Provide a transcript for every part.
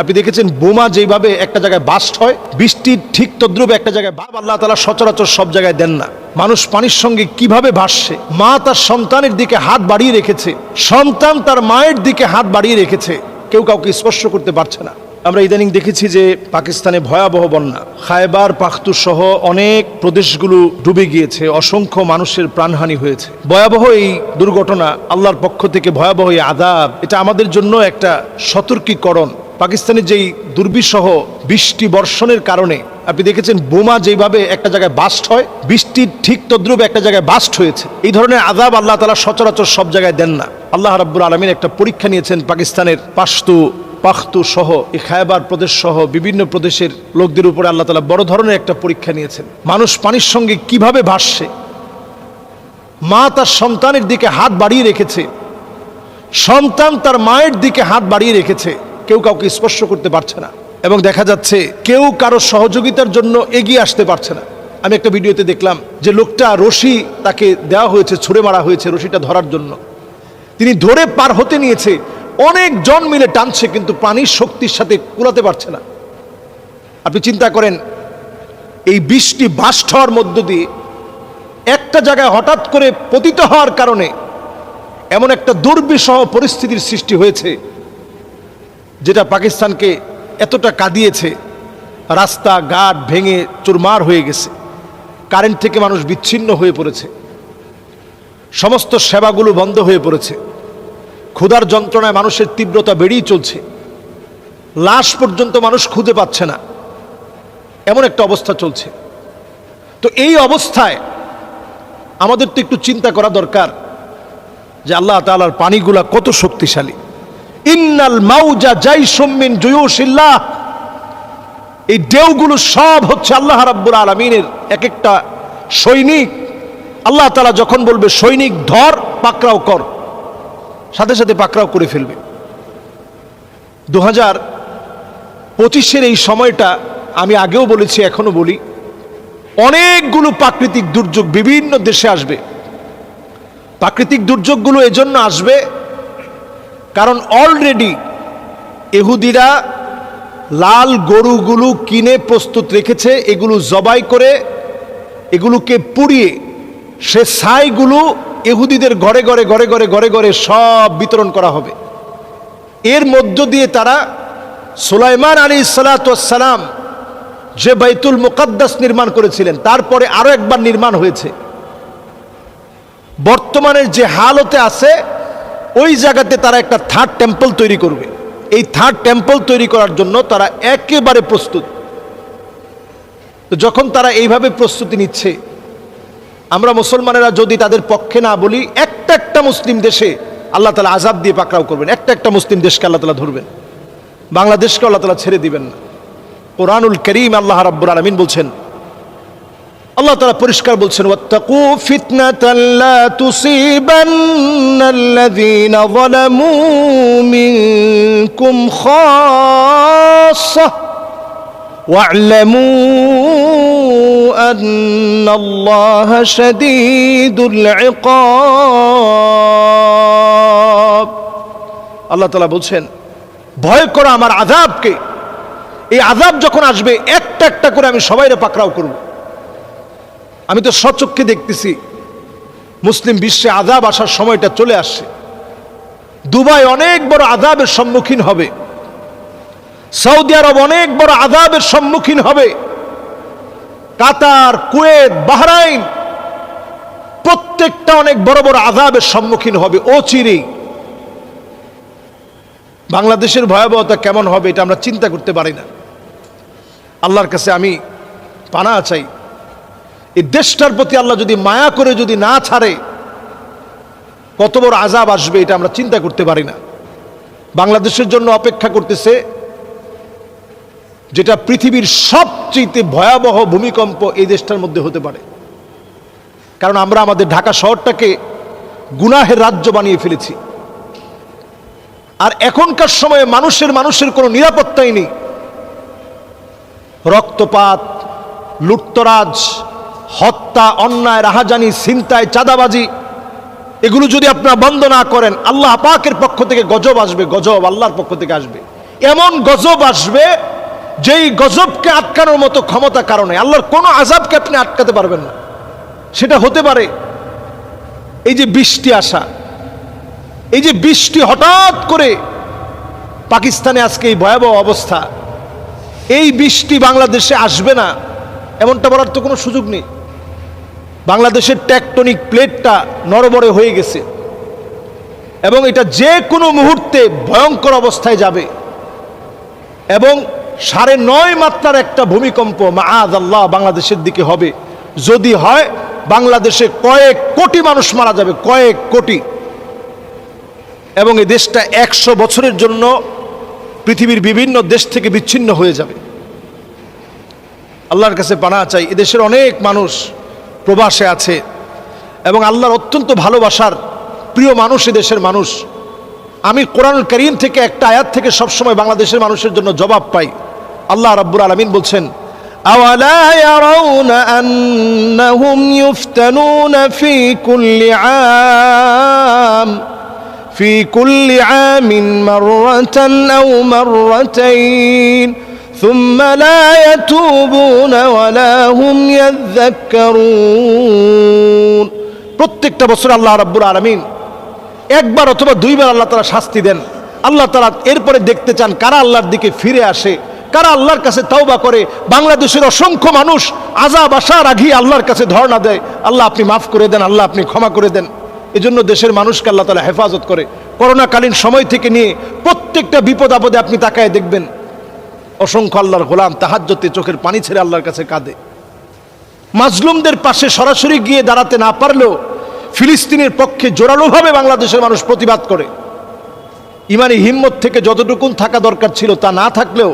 আপনি দেখেছেন বোমা যেভাবে একটা জায়গায় বাস্ট হয়, বৃষ্টির ঠিক তদ্রুপ একটা জায়গায় বাপ আল্লাহ তালা সচরাচর সব জায়গায় দেন না। মানুষ পানির সঙ্গে কীভাবে ভাসছে? মা তার সন্তানের দিকে হাত বাড়িয়ে রেখেছে, সন্তান তার মায়ের দিকে হাত বাড়িয়ে রেখেছে, কেউ কাউকে স্পর্শ করতে পারছে না। আমরা ইদানিং দেখেছি যে পাকিস্তানে ভয়াবহ বন্যা। খায়বার পাখতু সহ অনেক প্রদেশগুলো ডুবে গিয়েছে, অসংখ্য মানুষের প্রাণহানি হয়েছে। ভয়াবহ এই দুর্ঘটনা আল্লাহর পক্ষ থেকে ভয়াবহ এই আদাব এটা আমাদের জন্য একটা সতর্কীকরণ। পাকিস্তানের যেই দুর্বিষহ বৃষ্টি বর্ষণের কারণে, আপনি দেখেছেন বোমা যেভাবে একটা জায়গায় বাস্ট হয় বৃষ্টির ঠিক তদ্রুপ একটা জায়গায় বাস্ট হয়েছে। এই ধরনের আদাব আল্লাহ তালা সচরাচর সব জায়গায় দেন না। আল্লাহ রাব্বুল আলমিন একটা পরীক্ষা নিয়েছেন পাকিস্তানের পাস্তু পাখতু সহ, এই খায়বার প্রদেশ সহ বিভিন্ন প্রদেশের লোকদের উপরে আল্লাহ তালা বড় ধরনের একটা পরীক্ষা নিয়েছেন। মানুষ পানির সঙ্গে কীভাবে ভাসছে? মা তার সন্তানের দিকে হাত বাড়িয়ে রেখেছে। সন্তান তার মায়ের দিকে হাত বাড়িয়ে রেখেছে। কেউ কাউকে স্পর্শ করতে পারছে না। এবং দেখা যাচ্ছে কেউ কারও সহযোগিতার জন্য এগিয়ে আসতে পারছে না। আমি একটা ভিডিওতে দেখলাম যে লোকটা রশি তাকে দেওয়া হয়েছে, ছুঁড়ে মারা হয়েছে রশিটা ধরার জন্য। তিনি ধরে পার হতে নিয়েছে। অনেক জন মিলে টানছে, কিন্তু পানির শক্তির সাথে কুলাতে পারছে না। আপনি চিন্তা করেন, এই বৃষ্টি বাস্ট হওয়ার মধ্য দিয়ে একটা জায়গায় হঠাৎ করে পতিত হওয়ার কারণে এমন একটা দুর্বিষহ পরিস্থিতির সৃষ্টি হয়েছে যেটা পাকিস্তানকে এতটা কাঁদিয়েছে, রাস্তা, ঘাট ভেঙে চুরমার হয়ে গেছে কারেন্ট থেকে মানুষ বিচ্ছিন্ন হয়ে পড়েছে, সমস্ত সেবাগুলো বন্ধ হয়ে পড়েছে, ক্ষুধার যন্ত্রণায় মানুষের তীব্রতা বেড়েই চলছে, লাশ পর্যন্ত মানুষ খুঁজে পাচ্ছে না, এমন একটা অবস্থা চলছে। তো এই অবস্থায় আমাদের তো একটু চিন্তা করা দরকার যে আল্লাহ তালার পানিগুলা কত শক্তিশালী। ইন্নাল মাউজা যাই সম্মিন জয়ুশিল্লাহ। এই ঢেউগুলো সব হচ্ছে আল্লাহ রাব্বুল আলমিনের এক একটা সৈনিক। আল্লাহ তালা যখন বলবে, সৈনিক, ধর, পাকড়াও কর। সাথে সাথে পাকড়াও করে ফেলবে। দু হাজার পঁচিশের এই সময়টা আমি আগেও বলেছি, এখনও বলি। অনেকগুলো প্রাকৃতিক দুর্যোগ বিভিন্ন দেশে আসবে। প্রাকৃতিক দুর্যোগগুলো এজন্য আসবে কারণ অলরেডি এহুদিরা লাল গরুগুলো কিনে প্রস্তুত রেখেছে, এগুলো জবাই করে, এগুলোকে পুড়িয়ে সে ছাইগুলো এহুদিদের ঘরে ঘরে ঘরে ঘরে ঘরে ঘরে সব বিতরণ করা হবে। এর মধ্য দিয়ে তারা সুলাইমান আলী সালাতাম যে বাইতুল মুকাদ্দাস নির্মাণ করেছিলেন, তারপরে আরও একবার নির্মাণ হয়েছে। বর্তমানের যে হালতে আছে ওই জায়গাতে তারা একটা থার্ড টেম্পল তৈরি করবে। এই থার্ড টেম্পল তৈরি করার জন্য তারা একেবারে প্রস্তুত। তো যখন তারা এইভাবে প্রস্তুতি নিচ্ছে, আমরা মুসলমানেরা যদি তাদের পক্ষে না বলি, একটা একটা মুসলিম দেশে আল্লাহ তালা আজাব দিয়ে পাকড়াও করবেন। একটা একটা মুসলিম দেশকে আল্লাহ তালা ধরবেন। বাংলাদেশকে আল্লাহ তালা ছেড়ে দিবেন না। কোরআনুল করিম আল্লাহ রাব্বুর আলমিন বলছেন আল্লাহ তারা পরিষ্কার বলছেন, ওয়াত্তাকু ফিতনাতান লা তুসিবান্নাল্লাযীনা যালামু মিনকুম খাসসা ওয়া'লামু আন্নাল্লাহা শাদীদুল ইকাব। আল্লাহ তাআলা বলছেন, ভয় করো আমার আযাবকে। এই আযাব যখন আসবে একটা একটা করে আমি সবাইরে পাকড়াও করব। আমি তো সচক্ষে দেখতেছি মুসলিম বিশ্বে আজাব আসার সময়টা চলে আসছে। দুবাই অনেক বড় আজাবের সম্মুখীন হবে। সৌদি আরব অনেক বড় আজাবের সম্মুখীন হবে। কাতার, কুয়েত, বাহরাইন প্রত্যেকটা অনেক বড় বড় আজাবের সম্মুখীন হবে। ও চিরেই বাংলাদেশের ভয়াবহতা কেমন হবে এটা আমরা চিন্তা করতে পারি না। আল্লাহর কাছে আমি পানা চাই। এই দেশটার প্রতি আল্লাহ যদি মায়া করে যদি না ছাড়ে, কত বড় আজাব আসবে এটা আমরা চিন্তা করতে পারি না। বাংলাদেশের জন্য অপেক্ষা করতেছে, যেটা পৃথিবীর সবচেয়ে ভয়াবহ ভূমিকম্প এই দেশটার মধ্যে হতে পারে। কারণ আমরা আমাদের ঢাকা শহরটাকে গুনাহের রাজ্য বানিয়ে ফেলেছি। আর এখনকার সময়ে মানুষের মানুষের কোনো নিরাপত্তাই নেই। রক্তপাত, লুটতরাজ হত্যা, অন্যায়, রাহাজানি, ছিনতাই, চাঁদাবাজি, এগুলো যদি আপনারা বন্ধ না করেন, আল্লাহ পাকের পক্ষ থেকে গজব আসবে, গজব আল্লাহর পক্ষ থেকে আসবে। এমন গজব আসবে, যেই গজবকে আটকানোর মতো ক্ষমতা কারণে আল্লাহর কোনো আজাবকে আপনি আটকাতে পারবেন না। সেটা হতে পারে এই যে বৃষ্টি আসা। এই যে বৃষ্টি হঠাৎ করে পাকিস্তানে আজকে এই ভয়াবহ অবস্থা। এই বৃষ্টি বাংলাদেশে আসবে না, এমনটা বলার তো কোনো সুযোগ নেই। বাংলাদেশের ট্যাকটনিক প্লেটটা নরবরে হয়ে গেছে। এবং এটা যে কোনো মুহূর্তে ভয়ঙ্কর অবস্থায় যাবে। এবং সাড়ে নয় মাত্রার একটা ভূমিকম্প মাআদ আল্লাহ বাংলাদেশের দিকে হবে। যদি হয়, বাংলাদেশে কয়েক কোটি মানুষ মারা যাবে, কয়েক কোটি। এবং এই দেশটা একশো বছরের জন্য পৃথিবীর বিভিন্ন দেশ থেকে বিচ্ছিন্ন হয়ে যাবে। আল্লাহর কাছে পানা চাই। এদেশের অনেক মানুষ প্রবাসে আছে এবং আল্লাহর অত্যন্ত ভালোবাসার প্রিয় মানুষ এদেশের মানুষ আমি কোরআন করিম থেকে একটা আয়াত থেকে সবসময় বাংলাদেশের মানুষের জন্য জবাব পাই আল্লাহ রাব্বুল আলমিন বলছেন أولا يرون أنهم يفتنون في كل عام في كل عام مرة أو مرتين ثم لا يتوبون ولا هم يذكرون প্রত্যেকটা বছর আল্লাহ রাব্বুল আলমিন একবার অথবা দুইবার আল্লাহ তারা শাস্তি দেন আল্লাহ তারা এরপরে দেখতে চান কারা আল্লাহর দিকে ফিরে আসে কারা আল্লাহর কাছে তওবা করে বাংলাদেশের অসংখ্য মানুষ আজাব আসার আগেই আল্লাহর কাছে ধর্ণা দেয় আল্লাহ আপনি মাফ করে দেন আল্লাহ আপনি ক্ষমা করে দেন এজন্য দেশের মানুষকে আল্লাহ তালা হেফাজত করে করোনাকালীন সময় থেকে নিয়ে প্রত্যেকটা বিপদ আপদে আপনি তাকায় দেখবেন অসংখ্য আল্লাহর গোলাম তাহাজ্যতে চোখের পানি ছেড়ে আল্লাহর কাছে কাঁদে। মাজলুমদের পাশে সরাসরি গিয়ে দাঁড়াতে না পারলেও ফিলিস্তিনের পক্ষে জোরালোভাবে বাংলাদেশের মানুষ প্রতিবাদ করে। ইমানি হিম্মত থেকে যতটুকুন থাকা দরকার ছিল তা না থাকলেও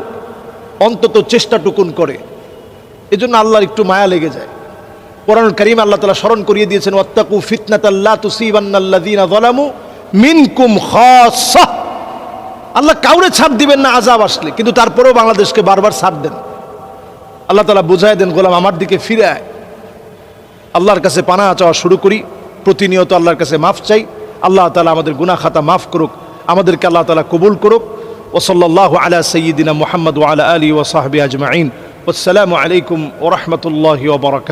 অন্তত চেষ্টাটুকুন করে। এজন্য আল্লাহর একটু মায়া লেগে যায়। কোরআন করিম আল্লাহ তালা স্মরণ করিয়ে দিয়েছেন, ওয়াত্তাকু ফিতনাত আল্লাহ তুসিবান্নাল্লাযীনা যালামু মিনকুম খাসসাহ আল্লাহ কাউরে ছাড় দিবেন না আজাব আসলে, কিন্তু তারপরেও বাংলাদেশকে বারবার ছাড় দেন। আল্লাহ তালা বুঝাই দেন, গোলাম, আমার দিকে ফিরে আয়। আল্লাহর কাছে পানা চাওয়া শুরু করি, প্রতিনিয়ত আল্লাহর কাছে মাফ চাই। আল্লাহ তালা আমাদের গুনা খাতা মাফ করুক, আমাদেরকে আল্লাহ তালা কবুল করুক। ওসল্লাহ আলা সঈদিনা মোহাম্মদ আলা আলী ও ওসাহাবি আজমাইন। আসসালামু আলাইকুম ওরহমতুল্লাহ ওবরাকাত